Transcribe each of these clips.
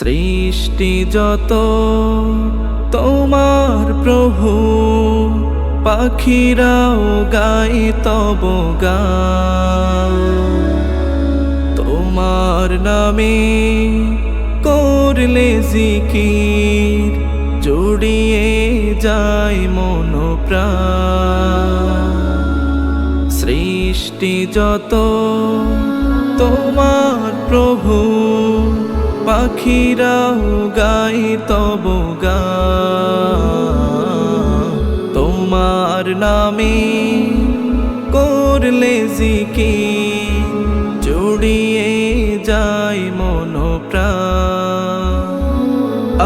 সৃষ্টি যত, তোমার প্রভু, পাখিরাও গাই তব তোমার নামে করলে জিকির, জুড়িয়ে যায় মন সৃষ্টি যত, তোমার পাখিরাও গাই তব গান তোমার নামে করলে জিকির, জুড়িয়ে যায় মন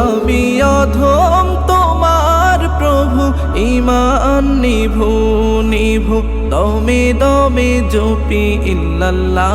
আমি অধম তোমার প্রভু ইমান নিভু নিভু। দমে দমে জপি ইল্লাল্লাহ।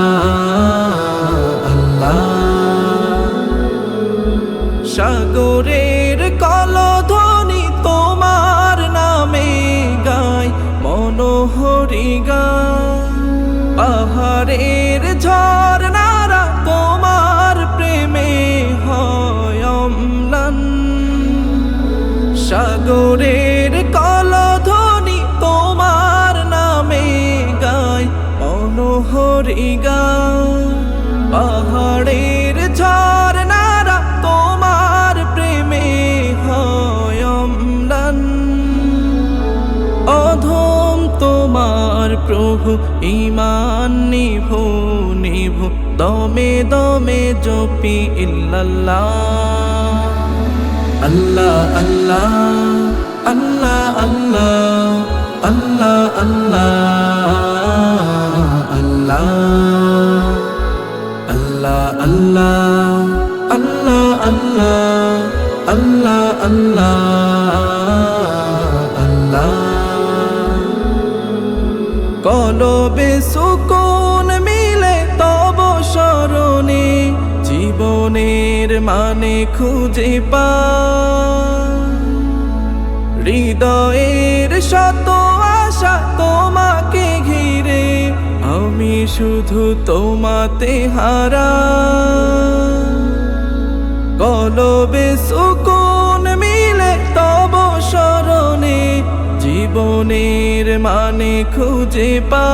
সাগরের কলধ্বনি তোমার নামে গায় মনোহরি গায় পাহাড়ের ঝর্ণারা তোমার প্রেমে হয় অম্লান। অধম তোমার প্রভু ইমান নিভু নিভু, দমে দমে জপি ইল্লাল্লাহ। আল্লাহ আল্লাহ আল্লাহ আল্লাহ আল্লাহ আল্লাহ আল্লাহ আল্লাহ আল্লাহ আল্লাহ আল্লাহ আল্লাহ আল্লাহ কলবে সুকুন মানে খুঁজে পা। হৃদয়ের শত আশা তোমাকে ঘিরে, আমি শুধু তোমাতে হারা। কলবে সুকুন মিলে তব স্মরণে, জীবনের মানে খুঁজে পা।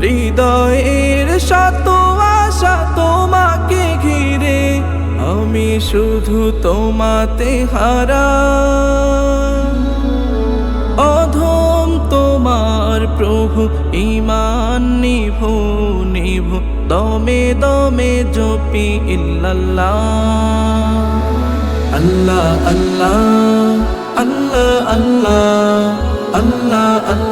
হৃদয়ের শত আশা তোমাকে ঘিরে, আমি শুধু তোমাতে হারা অধম তোমার প্রভু ইমান নিভু নিভু, দমে দমে জপি ইল্লাল্লাহ। আল্লাহ আল্লাহ আল্লাহ আল্লাহ আল্লাহ।